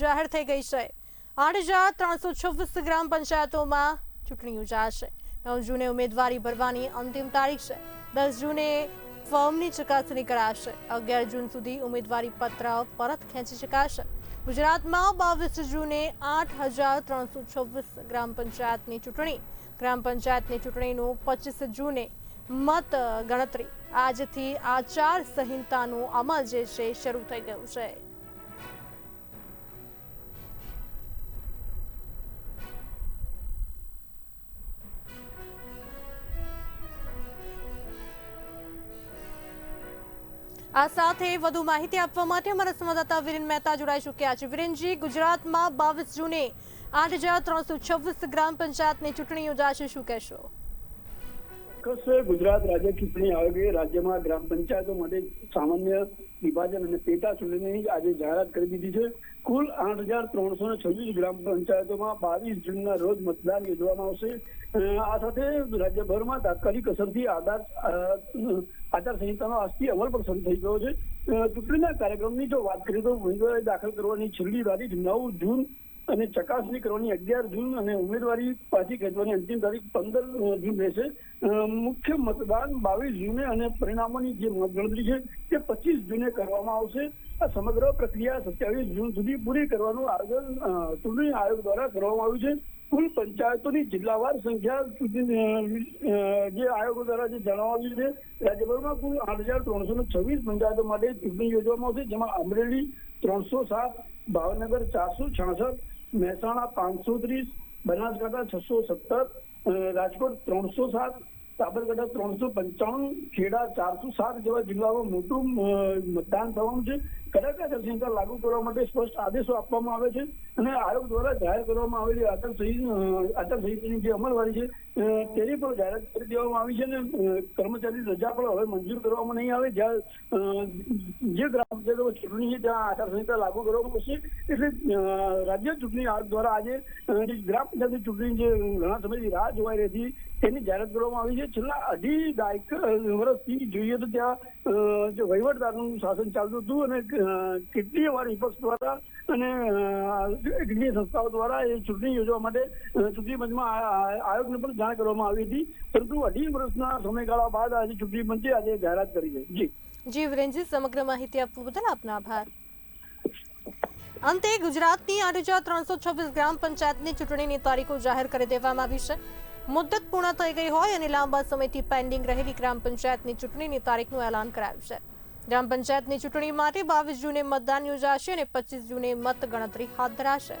જાહેર થઈ ગઈ છે. આઠ હજાર ત્રણસો છવ્વીસ ગ્રામ પંચાયતોમાં ચૂંટણી યોજાશે. નવ જૂને ઉમેદવારી ભરવાની અંતિમ તારીખ છે. દસ જૂને ફોર્મની ચકાસણી કરાશે. અગિયાર જૂન સુધી ઉમેદવારી પત્ર પરત ખેંચી શકાશે. ગુજરાતમાં બાવીસ જૂને આઠ હજાર ત્રણસો છવ્વીસ ગ્રામ પંચાયતની ચૂંટણી. ગ્રામ પંચાયતની ચૂંટણીનું પચીસ જૂને મત ગણતરી. આજથી આચાર સંહિતાનો અમલ જે છે, શરૂ થઈ ગયું છે. આ સાથે વધુ માહિતી આપવા માટે અમારા સંવાદદાતા વિરેન મહેતા જોડાઈ ચૂક્યા છે. વિરેનજી, ગુજરાતમાં બાવીસ જૂને આઠ ગ્રામ પંચાયતની ચૂંટણી યોજાશે. શું કહેશો? ચોક્કસ ગુજરાત રાજ્ય ચૂંટણી આયોગે રાજ્યમાં ગ્રામ પંચાયતો માટે સામાન્ય વિભાજન અને પેટા ચૂંટણીની આજે જાહેરાત કરી દીધી છે. કુલ આઠ હજાર ત્રણસો ને છવ્વીસ ગ્રામ પંચાયતોમાં બાવીસ જૂનના રોજ મતદાન યોજવામાં આવશે. આ સાથે રાજ્યભરમાં તાત્કાલિક અસરથી આધાર આચારસંહિતાનો આજથી અમલ પણ શરૂ થઈ ગયો છે. ચૂંટણીના કાર્યક્રમની જો વાત કરીએ તો ઉમેદવારી દાખલ કરવાની છેલ્લી તારીખ નવ જૂન અને ચકાસણી કરવાની અગિયાર જૂન અને ઉમેદવારી પાછી ખેંચવાની અંતિમ તારીખ પંદર જૂન રહેશે. મુખ્ય મતદાન બાવીસ જૂને અને પરિણામોની જે મતગણતરી છે તે પચીસ જૂને કરવામાં આવશે. આ સમગ્ર પ્રક્રિયા સત્યાવીસ જૂન સુધી પૂરી કરવાનું આયોજન ચૂંટણી આયોગ દ્વારા કરવામાં આવ્યું છે. કુલ પંચાયતોની જિલ્લાવાર સંખ્યા જે આયોગો દ્વારા જે જણાવાયું છે રાજ્યભરમાં કુલ આઠ હજાર ત્રણસો ને છવ્વીસ પંચાયતો માટે ચૂંટણી યોજવામાં આવશે, જેમાં અમરેલી ત્રણસો સાત, ભાવનગર ચારસો છાસઠ મહેસાણા પાંચસો ત્રીસ બનાસકાંઠા છસો સત્તર રાજકોટ ત્રણસો સાત સાબરકાંઠા ત્રણસો પંચાવન, ખેડા ચારસો સાત જેવા જિલ્લામાં મોટું મતદાન થવાનું છે. કડક આચાર સંહિતા લાગુ કરવા માટે સ્પષ્ટ આદેશો આપવામાં આવે છે અને આયોગ દ્વારા જાહેર કરવામાં આવેલી આચારસંહિતાની આચાર સંહિતાની જે અમલવારી છે તેની પણ જાહેરાત કરી દેવામાં આવી છે અને કર્મચારી રજા પણ હવે મંજૂર કરવામાં નહીં આવે. જ્યાં જે ગ્રામ પંચાયતો ચૂંટણી છે, ત્યાં આચાર સંહિતા લાગુ કરવામાં આવશે. એટલે રાજ્ય ચૂંટણી આયોગ દ્વારા આજે ગ્રામ પંચાયત ચૂંટણી જે ઘણા સમયથી રાહ જોવાઈ રહી હતી, તેની જાહેરાત કરવામાં આવી છે. છેલ્લા અઢી દાયક વર્ષથી જોઈએ તો ત્યાં વહીવટદારનું શાસન ચાલતું હતું અને કેટલીય વાર વિપક્ષ દ્વારા અને કેટલીય સંસ્થાઓ દ્વારા એ ચૂંટણી યોજવા માટે ચૂંટણી પંચમાં આયોગને પણ જાણ કરવામાં આવી હતી. પરંતુ અઢી વર્ષના સમયગાળા બાદ આજે ચૂંટણી પંચે આજે જાહેરાત કરી છે. જી. જી, વિરેનજી, સમગ્ર માહિતી આપવા બદલ આપનો આભાર. અંતે ગુજરાતની આઠ હજાર ત્રણસો છવ્વીસ ગ્રામ પંચાયતની ચૂંટણીની તારીખો જાહેર કરી દેવામાં આવી છે. મુદ્દત પૂર્ણ થઈ ગઈ હોય અને લાંબા સમયથી પેન્ડિંગ રહેલી ગ્રામ પંચાયતની ચૂંટણીની તારીખનું એલાન કરાયું છે. ગ્રામ પંચાયતની ચૂંટણી માટે બાવીસ જૂને મતદાન યોજાશે અને પચીસ જૂને મતગણતરી હાથ ધરાશે.